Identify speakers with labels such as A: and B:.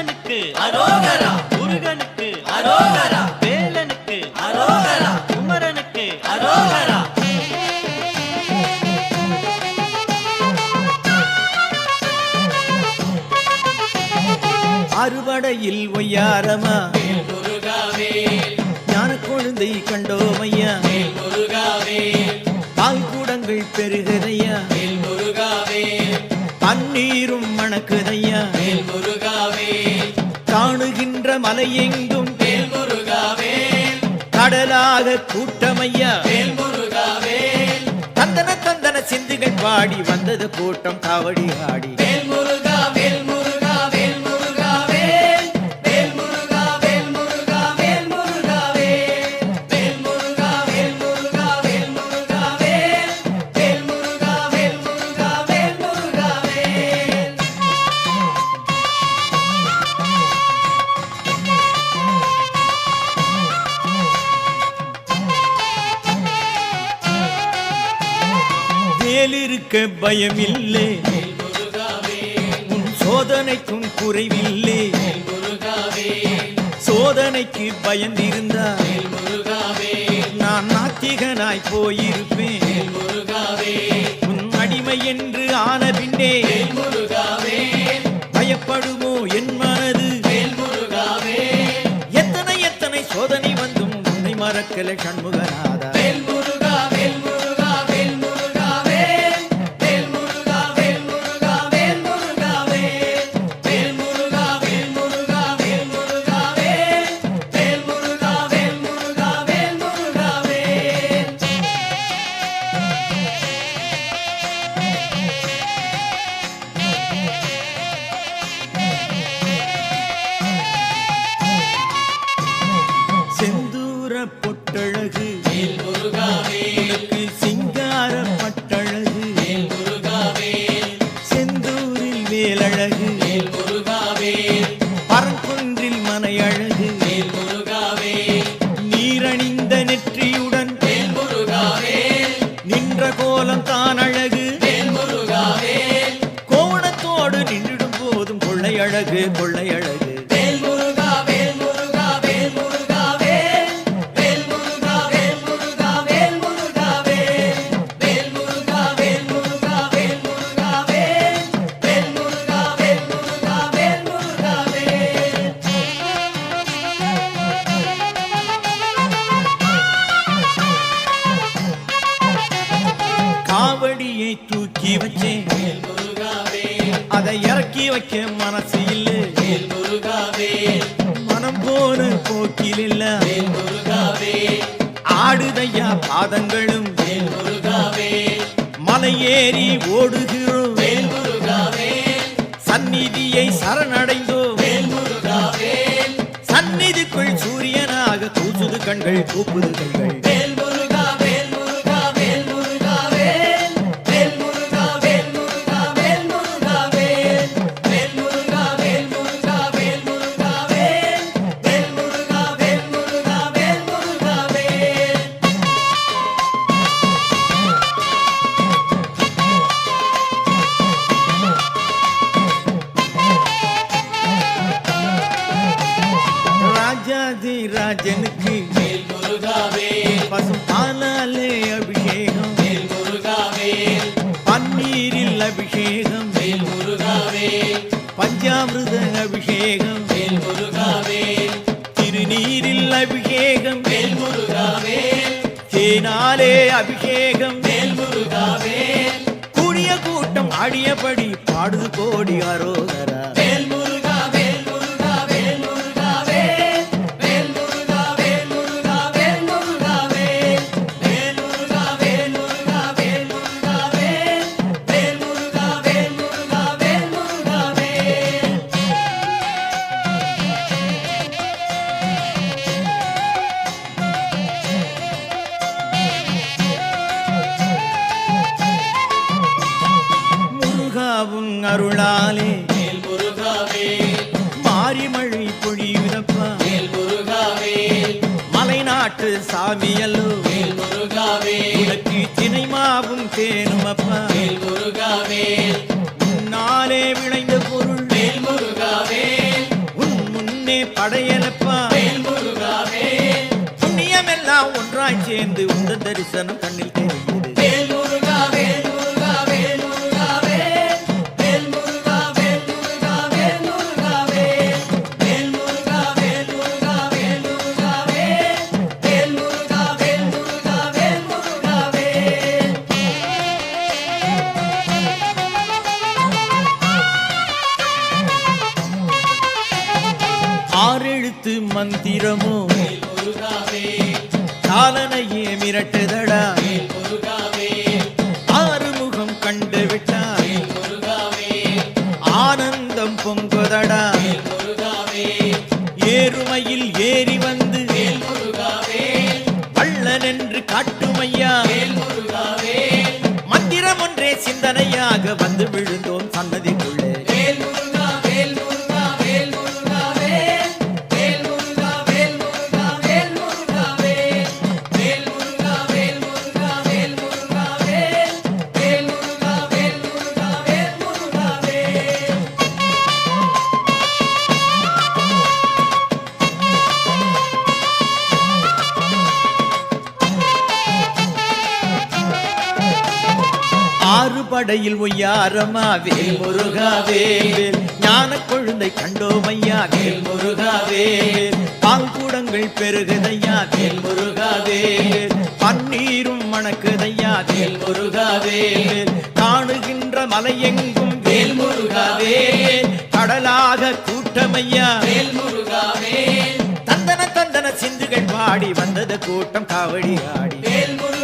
A: முருகனுக்கு
B: அரோகரா.
A: முருகனுக்கு
B: அரோகரா.
A: வேலனுக்கு
B: அரோகரா.
A: குமரனுக்கு
B: அரோகரா.
C: அறுவடையில் ஒய்யாரமா? ஞான குழந்தை கண்டோமையா? பால் கூடங்கள்
B: முருகாவே
C: பன்னீரும் மணக்குதையா?
B: முருகாவே
C: காணுகின்ற மலையெங்கும்
B: முருகாவே
C: கடலாக கூட்டமையா?
B: முருகாவே
C: தந்தன தந்தன சிந்துகள் பாடி வந்தது கூட்டம் காவடி ஆடி.
B: வேல் முருகா
C: இருக்க பயமில்லை. உன் சோதனைக்கும் குறைவில்லை. சோதனைக்கு பயந்திருந்தா நான் நாத்திகனாய் போயிருப்பேன். உன் அடிமை என்று ஆன பின்னே பயப்படுமோ என் மனது? எத்தனை எத்தனை சோதனை வந்தும் உன்னை மறக்கலை கண்முகனா பொட்டழகு உனக்கு காவடியை தூக்கி வச்சேன் அதை இறக்கி வைக்க மனசு இல்லை. மனம் போன போக்கில் இல்ல. ஆடுதையா பாதங்களும் மலை ஏறி ஓடுகிறோம். சந்நிதியை சரணடைந்தோம். சந்நிதிக்குள் சூரியனாக தூசுது கண்கள் கூப்புது
B: கண்கள்.
C: ராஜாதி ராஜனுக்கு
B: வேல் முருகா வேல்.
C: பசும் பாலாலே அபிஷேகம். பன்னீரில் அபிஷேகம். பஞ்சாமிருத அபிஷேகம். திருநீரில் அபிஷேகம். தேனாலே அபிஷேகம். கூடிய கூட்டம் ஆடியபடி பாடுது கோடி அரோகரா. அருளாலே. மாரிமழை பொழியுதப்பா. மலைநாட்டு சாமியல்லோ. உனக்கு தினை மாவும்
B: தேனும் அப்பா
C: உன்னாலே விளைந்த பொருள்.
B: உன் முன்னே
C: படையலப்பா. புண்ணியமெல்லாம் ஒன்றாய் சேர்ந்து உந்த தரிசனம் கண்ணில்
B: தெரிகிறது.
C: சாலனையே மிரட்டுதடா. மாமடையில் ஒய்யாரமா வேல் முருகாவே ஞான குழந்தை கண்டோமையா வேல் முருகாவே பால் கூடங்கள் பெருகுதையா வேல் முருகாவே பன்னீரும் மணக்குதையா முருகாவே காணுகின்ற மலையெங்கும் வேல் முருகாவே கடலாக கூட்டமையா
B: வேல் முருகாவே
C: தந்தன தந்தன சிந்துகள் பாடி வந்தது கூட்டம் காவடி ஆடி.
B: வேல் முருகா